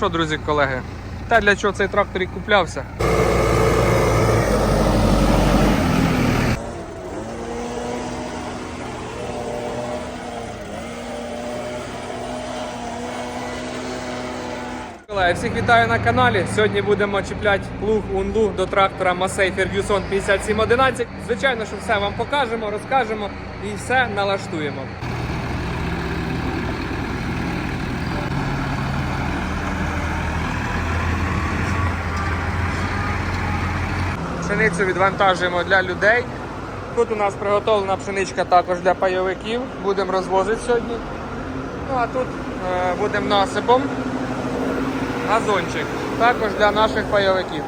що, друзі, колеги, та для чого цей трактор і куплявся? Колеги, всіх вітаю на каналі. Сьогодні будемо чіпляти плуг унлу до трактора Масей Ferguson 5711. Звичайно, що все вам покажемо, розкажемо і все налаштуємо. Пшеницю відвантажуємо для людей. Тут у нас приготовлена пшеничка також для пайовиків. Будемо розвозити сьогодні. Ну а тут е, будемо насипом. Газончик. Також для наших пайовиків.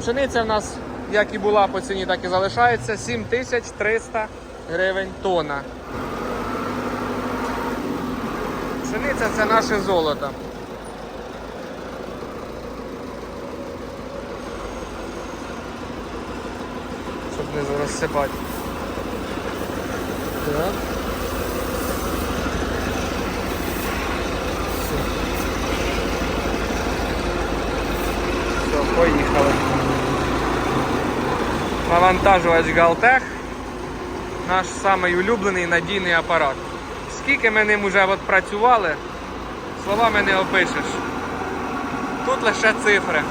Пшениця в нас, як і була по ціні, так і залишається. 7300 гривень тонна. Пшениця це наше золото. Не розсипати. Так. Все, поїхали. Навантажувач Галтех. Наш самий улюблений надійний апарат. Скільки ми ним вже працювали, словами не опишеш. Тут лише цифри.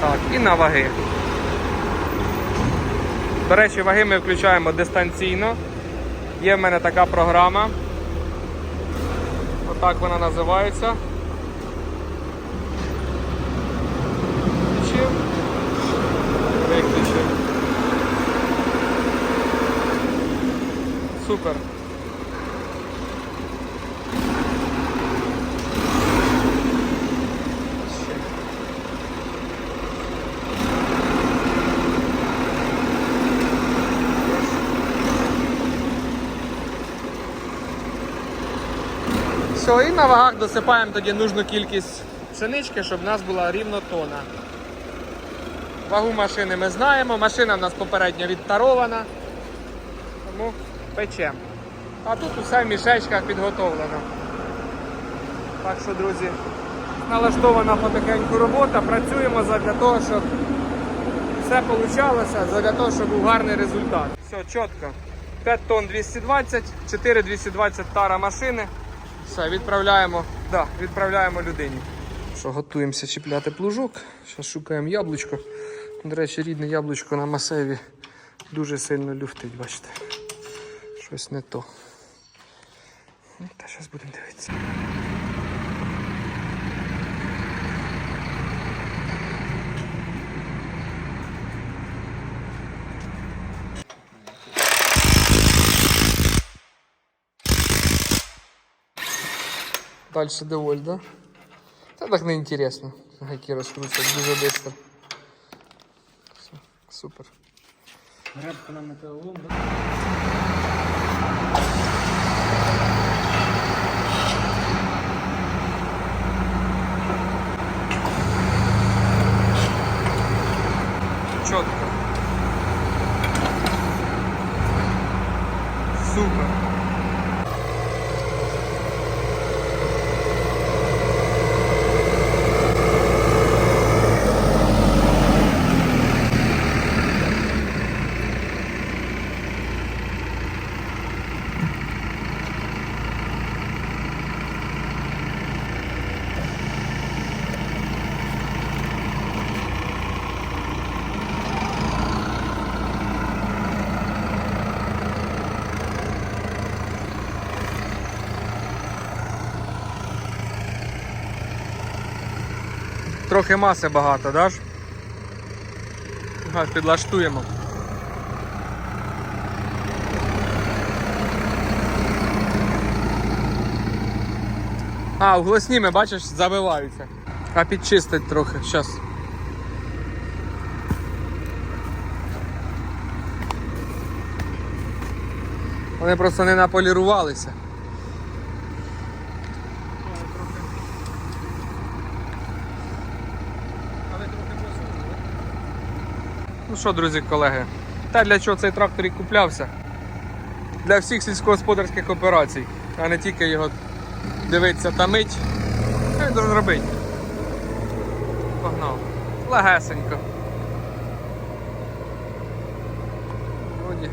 Так, і на ваги. До речі, ваги ми включаємо дистанційно. Є в мене така програма. Отак вона називається. Включив. Виключив. Супер. Все, і на вагах досипаємо тоді нужну кількість пшенички, щоб в нас була рівно тона. Вагу машини ми знаємо, машина в нас попередньо відтарована, тому печемо. А тут усе в мішечках підготовлено. Так що, друзі, налаштована потихеньку робота, працюємо для того, щоб все вийшло, для того, щоб був гарний результат. Все, чітко. 5 тонн 220, 4 220 тара машини. Все, відправляємо, да, відправляємо людині. Що, готуємося чіпляти плужок. Зараз шукаємо яблучко. До речі, рідне яблучко на масиві дуже сильно люфтить, бачите. Щось не то. Ну, Та зараз будемо дивитися. Дальше доволь, да? Це так не інтересно. Гайки розкрутять дуже швидко. Все, супер. Гребка на металолом, да? Чітко. Супер. Трохи маси багато, да? Ага, підлаштуємо. А, углосніми, бачиш, забиваються. А підчистить трохи. Щас. Вони просто не наполірувалися. Ну що, друзі, колеги, та для чого цей трактор і куплявся? Для всіх сільськогосподарських операцій, а не тільки його дивитися та мить. Що він робити? Погнав. Легесенько. Вроді.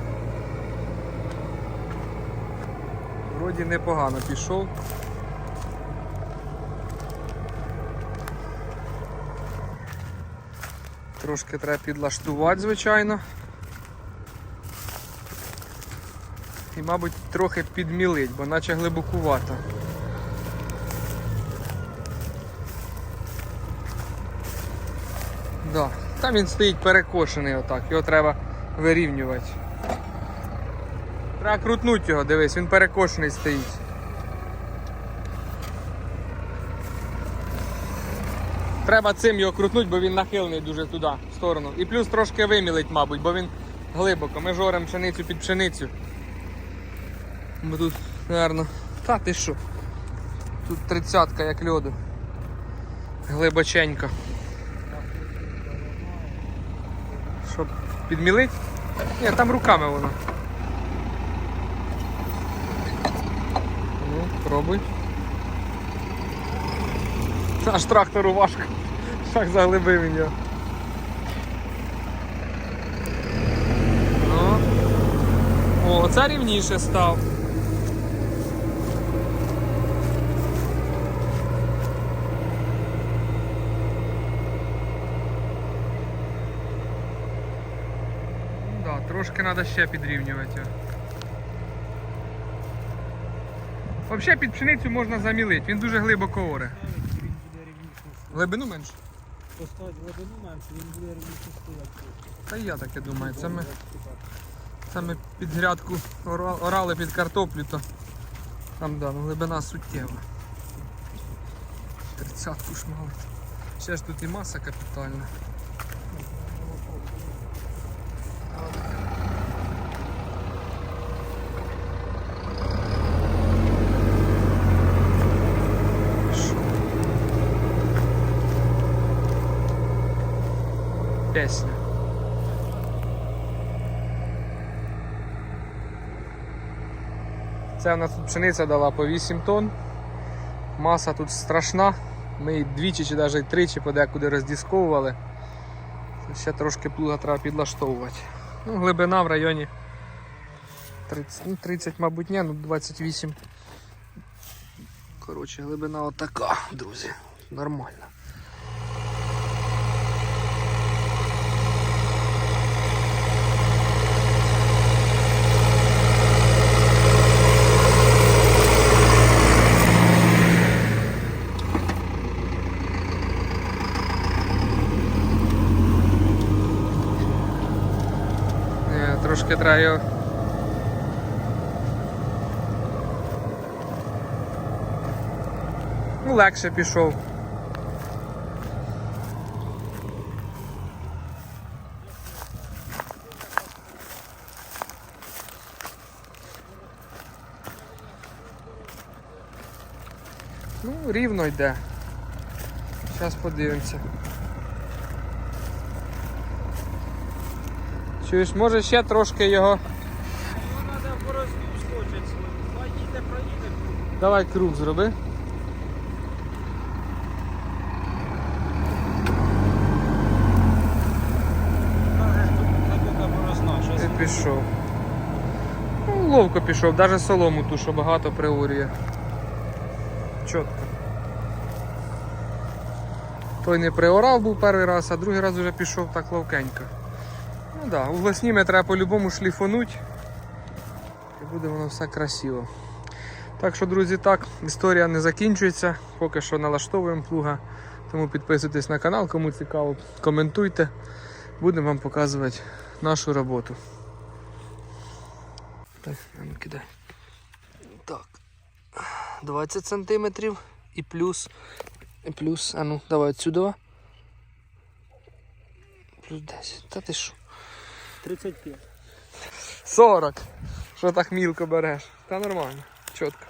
Вроді непогано пішов. Трошки треба підлаштувати, звичайно. І, мабуть, трохи підмілить, бо наче глибокувато. Да. Там він стоїть перекошений отак, його треба вирівнювати. Треба крутнути його, дивись, він перекошений стоїть. Треба цим його крутнути, бо він нахилений дуже туди, в сторону. І плюс трошки вимілить, мабуть, бо він глибоко. Ми жоремо пшеницю під пшеницю. Ми тут, наверно. Та ти що? Тут тридцятка як льоду. Глибоченько. Щоб підмілить? Ні, там руками воно. Ну, пробуй. Аж трактору важко. Так заглибив він його. Ну. О, це рівніше став. Ну трошки треба ще підрівнювати. Взагалі під пшеницю можна замілити, він дуже глибоко оре. Навіть він буде рівніше стояти. Глибину менше? Поставить глибину менше, він буде рівніше стояти. Та я таке думаю. Це ми, це ми під грядку орали під картоплю, то там да, ну, глибина суттєва. Тридцятку шмалить. Ще ж тут і маса капітальна. Песня. Це в нас тут пшениця дала по 8 тонн. Маса тут страшна. Ми її двічі чи навіть тричі подекуди роздісковували. Ще трошки плуга треба підлаштовувати. Ну, глибина в районі 30, ну, 30 мабуть, ні, ну 28. Коротше, глибина отака, друзі. Нормально. Ні, трошки треба. Ну, легше пішов. Ну, рівно йде. Зараз подивимося. Чуєш, може ще трошки його. Його треба в борозду скочити. Поїде, проїде. Давай круг зроби. Ти пішов. Ну, ловко пішов, навіть солому ту, що багато приорює. Чітко. Той не приорав був перший раз, а другий раз вже пішов так ловкенько. Ну да, углосніми треба по-любому шліфонуть. І буде воно все красиво. Так що, друзі, так, історія не закінчується. Поки що налаштовуємо плуга. Тому підписуйтесь на канал, кому цікаво, коментуйте. Будемо вам показувати нашу роботу. Так, ну кидай. Так. 20 сантиметрів і плюс. І плюс, а ну, давай отсюда. Плюс 10. Та ти що? 35. 40. Що так мілко береш? Та нормально, чітко.